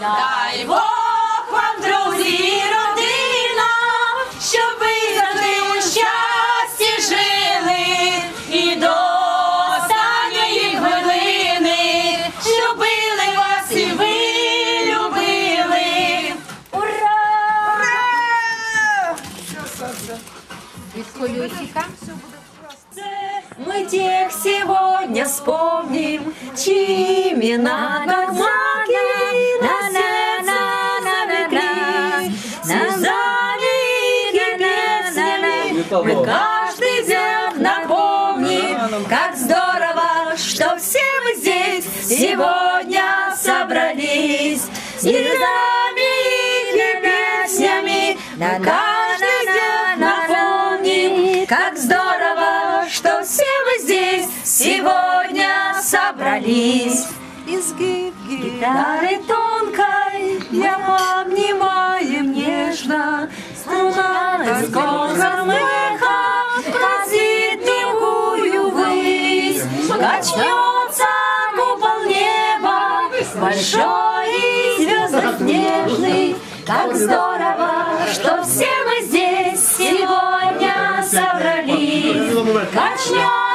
Дай Бог вам, друзі, і родина, щоб ви завжди у щасті жили і до останньої хвилини любили вас і ви любили. Ура! Від колюсика. Мы тех сегодня вспомним, чьи имена песнями, мы каждый день напомним, как здорово, что все мы здесь сегодня собрались. Слезами и песнями на каждый день напомним, как здорово, что все мы здесь сегодня собрались. Изгиб гитары тонкой я обнимаем нежно, Струна скором эхо Качнется купол неба, большой и звездок нежный, Как здорово, что все мы здесь сегодня собрались. Качнется